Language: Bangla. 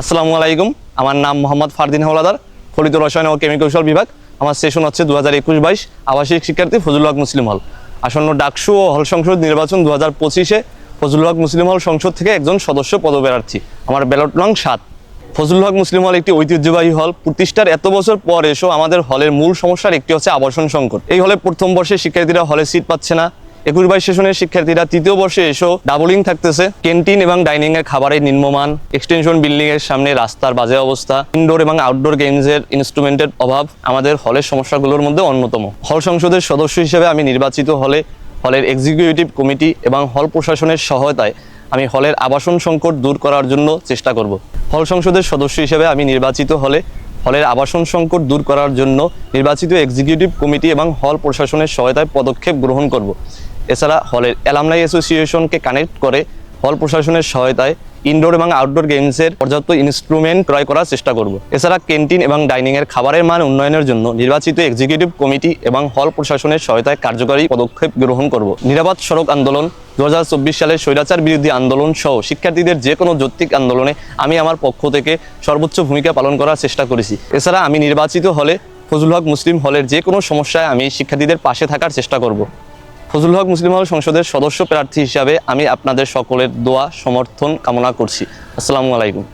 আসসালামু আলাইকুম। আমার নাম মোহাম্মদ ফারদিন হাওলাদার ফলিত রসায়ন ও কেমিকৌশল বিভাগ। আমার সেশন হচ্ছে দু হাজার একুশ বাইশ আবাসিক শিক্ষার্থী ফজলুল হক মুসলিম হল। আসন্ন ডাকসু ও হল সংসদ নির্বাচন দু হাজার পঁচিশে ফজলুল হক মুসলিম হল সংসদ থেকে একজন সদস্য পদপ্রার্থী। আমার ব্যালট নং সাত। ফজলুল হক মুসলিম হল একটি ঐতিহ্যবাহী হল। প্রতিষ্ঠার এত বছর পর এসেও আমাদের হলের মূল সমস্যার একটি হচ্ছে আবাসন সংকট। এই হলে প্রথম বর্ষে শিক্ষার্থীরা হলে সিট পাচ্ছে না। একুশ বাইশ সেশনের শিক্ষার্থীরা তৃতীয় বর্ষে এসেও ডাবলিং থাকতেছে। ক্যান্টিন এবং ডাইনিং এর খাবারের নিম্নমান এক্সটেনশন বিল্ডিং এর সামনে রাস্তার বাজে অবস্থা ইনডোর এবং আউটডোর গেমস এর ইনস্ট্রুমেন্টের অভাব আমাদের হলের সমস্যাগুলোর মধ্যে অন্যতম। হল সংসদের সদস্য হিসেবে আমি নির্বাচিত হলে হলের এক্সিকিউটিভ কমিটি এবং হল প্রশাসনের সহায়তায় আমি হলের আবাসন সংকট দূর করার জন্য চেষ্টা করব। হল সংসদের সদস্য হিসেবে আমি নির্বাচিত হলে হলের আবাসন সংকট দূর করার জন্য নির্বাচিত এক্সিকিউটিভ কমিটি এবং হল প্রশাসনের সহায়তায় পদক্ষেপ গ্রহণ করব। এছাড়া হলের অ্যালামনাই অ্যাসোসিয়েশনকে কানেক্ট করে হল প্রশাসনের সহায়তায় ইনডোর এবং আউটডোর গেমসের পর্যাপ্ত ইনস্ট্রুমেন্ট ক্রয় করার চেষ্টা করব। এছাড়া ক্যান্টিন এবং ডাইনিংয়ের খাবারের মান উন্নয়নের জন্য নির্বাচিত এক্সিকিউটিভ কমিটি এবং হল প্রশাসনের সহায়তায় কার্যকরী পদক্ষেপ গ্রহণ করব। নিরাপদ সড়ক আন্দোলন দু সালের স্বৈরাচার বিরোধী আন্দোলন সহ শিক্ষার্থীদের যে কোনো যৌক্তিক আন্দোলনে আমি আমার পক্ষ থেকে সর্বোচ্চ ভূমিকা পালন করার চেষ্টা করেছি। এছাড়া আমি নির্বাচিত হলে ফজলুল হক মুসলিম হলের যে কোনো সমস্যায় আমি শিক্ষার্থীদের পাশে থাকার চেষ্টা করব। ফজলুল হক মুসলিম হল সংসদের সদস্য প্রার্থী হিসাবে আমি আপনাদের সকলের দোয়া, সমর্থন কামনা করছি। আসসালামু আলাইকুম।